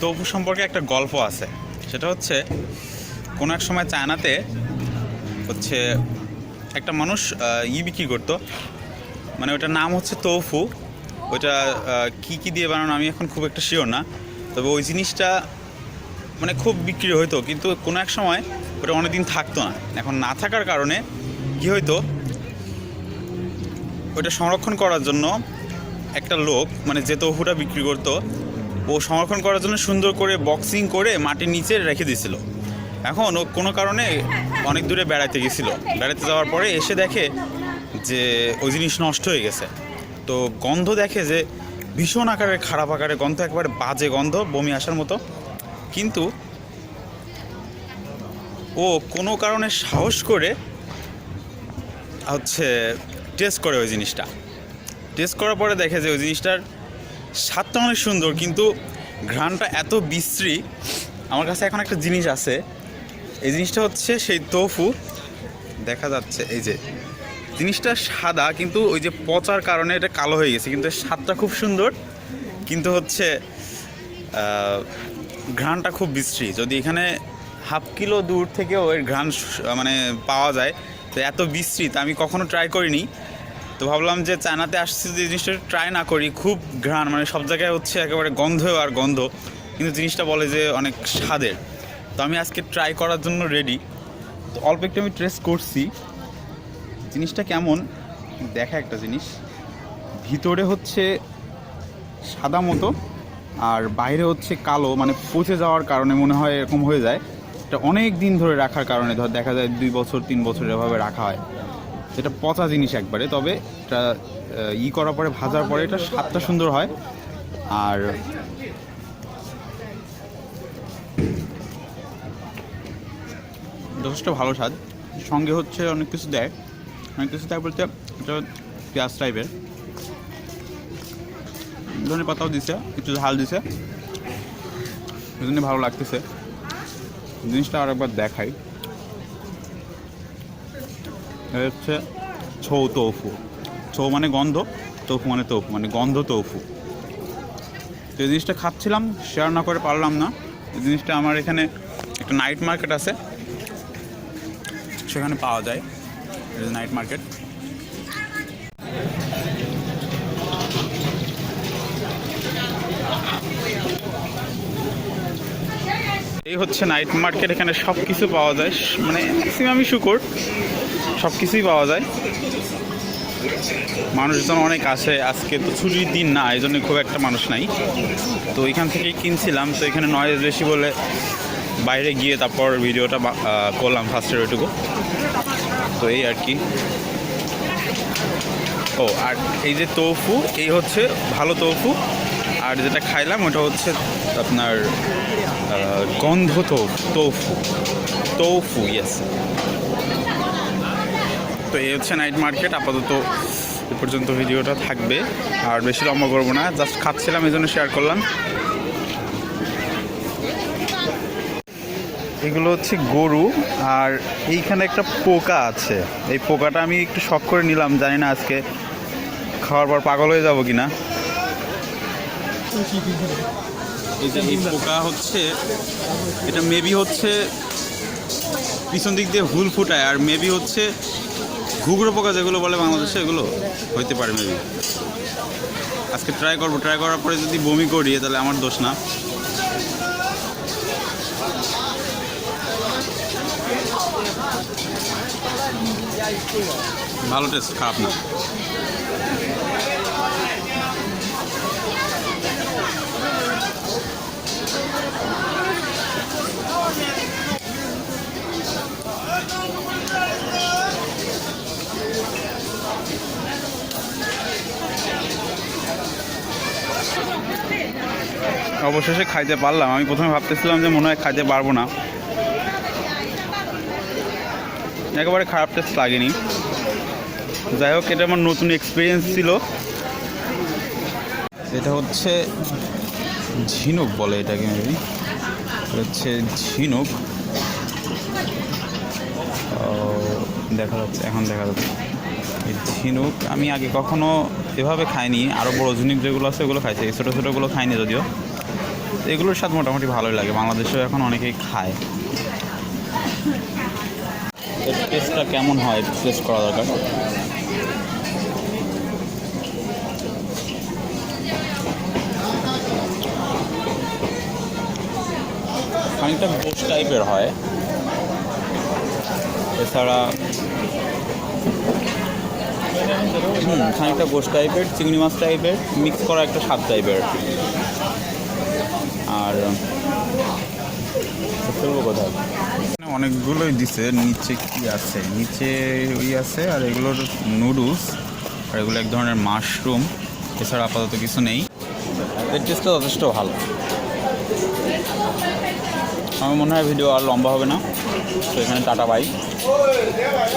তবু সম্পর্কে একটা গল্প আছে। সেটা হচ্ছে, কোনো এক সময় চায়নাতে হচ্ছে একটা মানুষ ই বিক্রি করতো। মানে ওটার নাম হচ্ছে তৌফু ওইটা কি কি দিয়ে বানানো আমি এখন খুব একটা শিওর না। তবে ওই জিনিসটা মানে খুব বিক্রি হতো কিন্তু কোনো এক সময় ওটা অনেকদিন থাকতো না। এখন না থাকার কারণে কি হইতো ওটা সংরক্ষণ করার জন্য একটা লোক মানে যে তৌফুটা বিক্রি করতো ও সংরক্ষণ করার জন্য সুন্দর করে বক্সিং করে মাটির নিচে রেখে দিয়েছিল। এখন ও কোনো কারণে অনেক দূরে বেড়াতে গেছিল। বেড়াতে যাওয়ার পরে এসে দেখে যে ওই জিনিস নষ্ট হয়ে গেছে। তো গন্ধ দেখে যে ভীষণ আকারে, খারাপ আকারে গন্ধ, একবারে বাজে গন্ধ, বমি আসার মতো। কিন্তু ও কোনো কারণে সাহস করে হচ্ছে টেস্ট করে ওই জিনিসটা। টেস্ট করার পরে দেখে যে ওই জিনিসটার স্বাদটা অনেক সুন্দর, কিন্তু ঘ্রাণটা এত বিশ্রী। আমার কাছে এখন একটা জিনিস আছে। এই জিনিসটা হচ্ছে সেই তোফু দেখা যাচ্ছে, এই যে, জিনিসটা সাদা, কিন্তু ওই যে পচার কারণে এটা কালো হয়ে গেছে, কিন্তু স্বাদটা খুব সুন্দর। কিন্তু হচ্ছে ঘ্রাণটা খুব বিশ্রী। যদি এখানে হাফ কিলো দূর থেকেও এর ঘ্রাণ মানে পাওয়া যায়, তো এত বিশ্রী, তা আমি কখনো ট্রাই করিনি। তো ভাবলাম যে চায়নাতে আসছি যে জিনিসটা ট্রাই না করি, খুব ঘ্রাণ মানে সব জায়গায় হচ্ছে একেবারে গন্ধ আর গন্ধ, কিন্তু জিনিসটা বলে যে অনেক স্বাদের। তো আমি আজকে ট্রাই করার জন্য রেডি তো অল্প একটু আমি ট্রেস করছি। জিনিসটা কেমন? দেখা একটা জিনিস। ভিতরে হচ্ছে সাদা মতো, আর বাইরে হচ্ছে কালো মানে পচে যাওয়ার কারণে মনে হয় এরকম হয়ে যায়। এটা অনেক দিন ধরে রাখার কারণে, ধর দেখা যায় দুই বছর, তিন বছর এভাবে রাখা হয়। এটা পচা জিনিস একবারে, তবে এটা ই করার পরে, ভাজার পরে এটা স্বাদটা সুন্দর হয়। আর যথেষ্ট ভালো স্বাদ। সঙ্গে হচ্ছে অনেক কিছু দেয়। অনেক কিছু দেয় বলতে, এটা পেঁয়াজ টাইপের। ধনে পাতাও দিছে, একটু ঝাল দিছে। এই জন্য ভালো লাগতেছে। জিনিসটা আর একবার দেখাই। হচ্ছে ছৌ তৌফু। ছৌ মানে গন্ধ, তৌফু মানে তৌফু মানে গন্ধ তৌফু। তো এই জিনিসটা খাচ্ছিলাম শেয়ার না করে পারলাম না। এই জিনিসটা আমার এখানে একটা নাইট মার্কেট আছে। সেখানে পাওয়া যায়। নাইট মার্কেট এই হচ্ছে নাইট মার্কেট এখানে সব কিছু পাওয়া যায়। মানে ম্যাক্সিমামই শুকুর। সব কিছুই পাওয়া যায়। মানুষজন অনেক আসে আজকে তো ছুটির দিন না এই জন্য খুব একটা মানুষ নাই। তো এখান থেকেই কিনছিলাম, তো এখানে নয়েজ বেশি বলে বাইরে গিয়ে তারপর ভিডিওটা করলাম ফার্স্টের ওইটুকু তো এই আর কি। ও, আর এই যে তৌফু এই হচ্ছে ভালো তৌফু আর যেটা খাইলাম ওটা হচ্ছে আপনার গন্ধ তৌফু তৌফু তৌফু ইয়েস তো এই হচ্ছে নাইট মার্কেট আপাতত এ পর্যন্ত ভিডিওটা থাকবে। আর বেশি লম্বা করব না জাস্ট খাচ্ছিলাম, এই জন্য শেয়ার করলাম। এগুলো হচ্ছে গরু, আর এইখানে একটা পোকা আছে। এই পোকাটা আমি একটু শখ করে নিলাম, জানি না আজকে খাওয়ার পর পাগল হয়ে যাব যে এই পোকা হচ্ছে, এটা মেবি হচ্ছে পিছন দিক দিয়ে হুল ফুটায়, আর মেবি হচ্ছে ঘুগরো পোকা যেগুলো বলে বাংলাদেশে এগুলো হইতে পারে মেবি আজকে ট্রাই করব। ট্রাই করার পরে যদি বমি করি, তাহলে আমার দোষ না। ভালো টেস্ট খারাপ না। অবশেষে খাইতে পারলাম। আমি প্রথমে ভাবতেছিলাম যে মনে হয় খাইতে পারব না। একেবারে খারাপ টেস্ট লাগেনি। যাই হোক, এটা আমার নতুন এক্সপিরিয়েন্স ছিল। এটা হচ্ছে ঝিনুক বলে এটাকে মেবি হচ্ছে ঝিনুক। দেখা যাচ্ছে, এখন দেখা যাচ্ছে। এই ঝিনুক আমি আগে কখনো এভাবে খাইনি। আরও বড় ঝিনুক যেগুলো আছে ওগুলো খাইছি। ছোটো ছোটোগুলো খাইনি যদিও। এগুলোর স্বাদ মোটামুটি ভালোই লাগে। বাংলাদেশেও এখন অনেকেই খায়। টেস্টটা কেমন হয়? টেস্ট করা দরকার। খানিকটা গোস টাইপের হয়। এছাড়া হুম, খানিকটা গোস টাইপের চিংড়ি মাছ টাইপের মিক্স করা একটা স্বাদ টাইপের আর ফেলব কোথায়? অনেকগুলোই দিছে নিচে কি আছে? নিচে ওই আছে আর এগুলোর নুডলস আর এগুলো এক ধরনের মাশরুম এছাড়া আপাতত কিছু নেই। এর টেস্টটা যথেষ্ট ভালো। আমার মনে হয় ভিডিও আর লম্বা হবে না তো এখানে টাটা বাই